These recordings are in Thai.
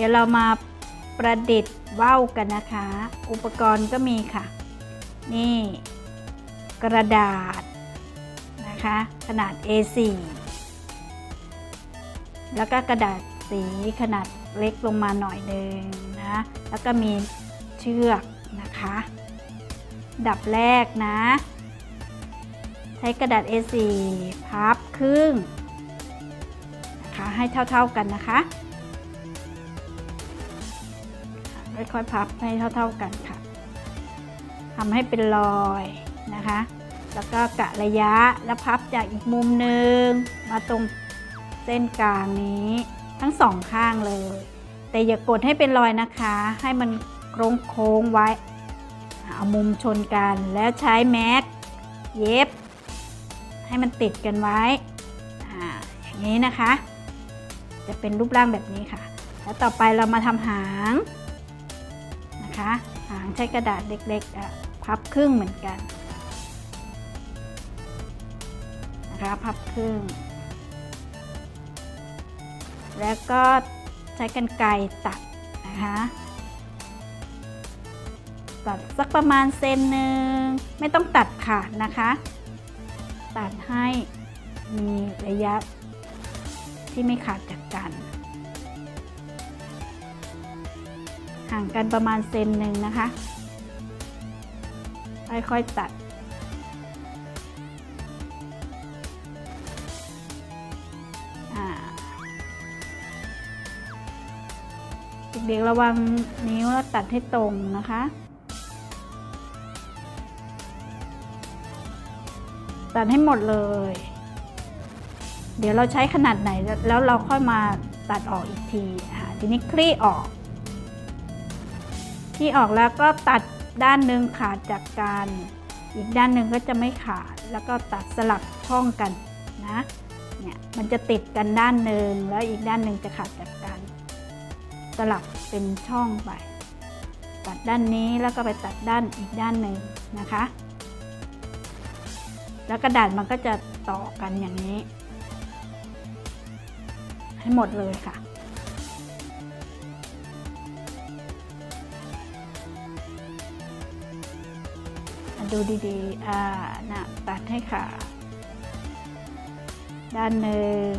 เดี๋ยวเรามาประดิษฐ์ว่าวกันนะคะ อุปกรณ์ก็มีค่ะ นี่ กระดาษนะคะ ขนาด A4 แล้วก็กระดาษสีขนาดเล็กลงมาหน่อยหนึ่งนะ แล้วก็มีเชือกนะคะ ดับแรกนะ ใช้กระดาษ A4 พับครึ่งนะคะให้เท่าๆกันนะคะ ค่อยๆพับให้เท่าๆกันค่ะทำให้เป็นรอยนะคะ แล้วก็กะระยะแล้วพับจากอีกมุมหนึ่งมาตรงเส้นกลางนี้ทั้งสองข้างเลย แต่อย่ากดให้เป็นรอยนะคะ ให้มันโค้งโค้งไว้ เอามุมชนกันแล้วใช้แม็กเย็บ ให้มันติดกันไว้อย่างนี้นะคะ จะเป็นรูปร่างแบบนี้ค่ะ แล้วต่อไปเรามาทำหาง นะคะหางใช้กระดาษเล็กๆพับครึ่งเหมือนกันนะคะพับครึ่ง แล้วก็ใช้กันไกรตัดนะคะตัดสักประมาณเซนหนึ่งไม่ต้องตัดขาดนะคะ ตัดให้มีระยะที่ไม่ขาดจากกัน ห่างกันประมาณเซนหนึ่งนะคะ ค่อยๆตัดอ่าเด็กๆระวังนิ้วแล้วตัดให้ตรงนะคะ ตัดให้หมดเลย เดี๋ยวเราใช้ขนาดไหนแล้วเราค่อยมาตัดออกอีกที ทีนี้คลี่ออก คลี่ออกแล้วก็ตัดด้านหนึ่งขาดจากกัน อีกด้านหนึ่งก็จะไม่ขาด แล้วก็ตัดสลับช่องกันนะเนี่ยมันจะติดกันด้านหนึ่งแล้วอีกด้านหนึ่งจะขาดจากกัน สลับเป็นช่องไป ตัดด้านนี้แล้วก็ไปตัดด้านอีกด้านหนึ่งนะคะ แล้วกระดาษมันก็จะต่อกันอย่างนี้ ให้หมดเลยค่ะ ดูดีๆ อ่านะตัดให้ค่ะด้านหนึ่ง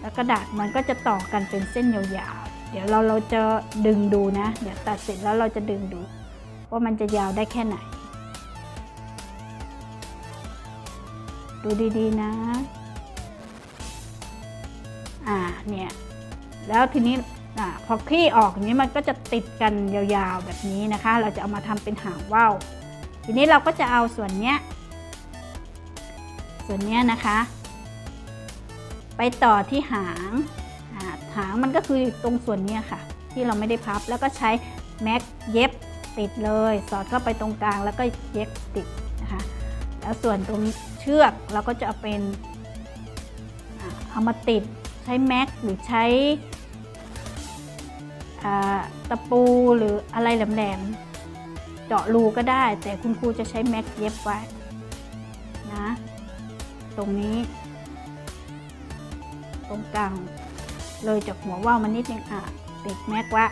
แล้วกระดาษมันก็จะต่อกันเป็นเส้นยาวๆ เดี๋ยวเราเราจะดึงดูนะ เดี๋ยวตัดเสร็จแล้วเราจะดึงดู ว่ามันจะยาวได้แค่ไหน ดูดีๆนะ อ่าเนี่ย แล้วทีนี้ อพอคลี่ออกอย่างนี้มันก็จะติดกันยาวๆแบบนี้นะคะ เราจะเอามาทำเป็นหางว่าวทีนี้เราก็จะเอาส่วนเนี้ยส่วนเนี้ยนะคะ ไปต่อที่หางหางมันก็คือตรงส่วนเนี้ยค่ะ ที่เราไม่ได้พับแล้วก็ใช้แม็กเย็บติดเลย สอดเข้าไปตรงกลางแล้วก็เย็บติดนะคะ แล้วส่วนตรงเชือกเราก็จะเอาเป็นเอามาติดใช้แม็กหรือใช้ ตะปูหรืออะไรแหลมๆ เจาะรูก็ได้ แต่คุณครูจะใช้แม็กเย็บไว้นะตรงนี้ ตรงกลางเลยจากหัวว่าวมันนิดนึงอะติดแม็กไวะ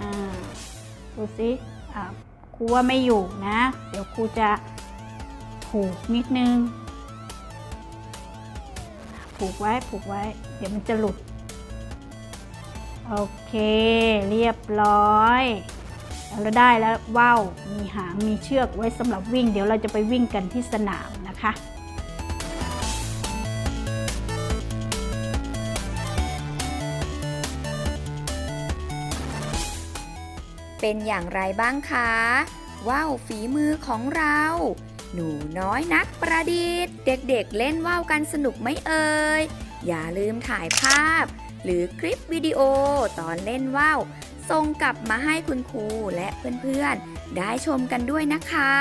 อ่าดูสิอ่าครูว่าไม่อยู่นะ เดี๋ยวครูจะผูกนิดนึง ผูกไว้ผูกไว้ เดี๋ยวมันจะหลุด โอเค เรียบร้อยเราได้แล้วว่าวมีหางมีเชือกไว้สำหรับวิ่ง เดี๋ยวเราจะไปวิ่งกันที่สนามนะคะเป็นอย่างไรบ้างคะว่าวฝีมือของเรา หนูน้อยนักประดิษฐ์ เด็กๆเล่นว่าวกันสนุกไหมเอ่ย อย่าลืมถ่ายภาพ หรือคลิปวิดีโอตอนเล่นว่าวส่งกลับมาให้คุณครูและเพื่อนๆ ได้ชมกันด้วยนะคะ